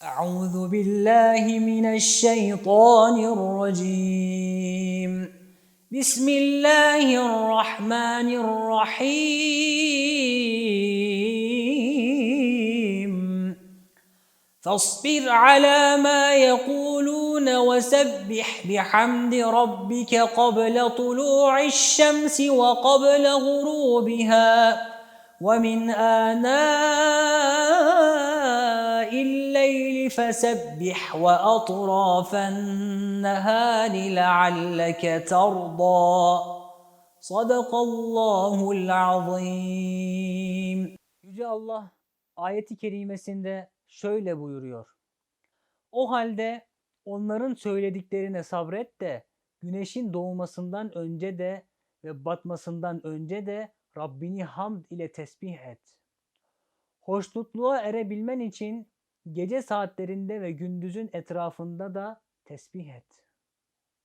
أعوذ بالله من الشيطان الرجيم. بسم الله الرحمن الرحيم. فاصبر على ما يقولون وسبح بحمد ربك قبل طلوع الشمس وقبل غروبها. ومن آناء فسبح وأطراف النهار لعلك ترضى صدق الله العظيم Yüce Allah ayeti kerimesinde şöyle buyuruyor. O halde onların söylediklerine sabret de güneşin doğmasından önce de ve batmasından önce de Rabbini hamd ile tesbih et. Hoşnutluğa erebilmen için gece saatlerinde ve gündüzün etrafında da tesbih et.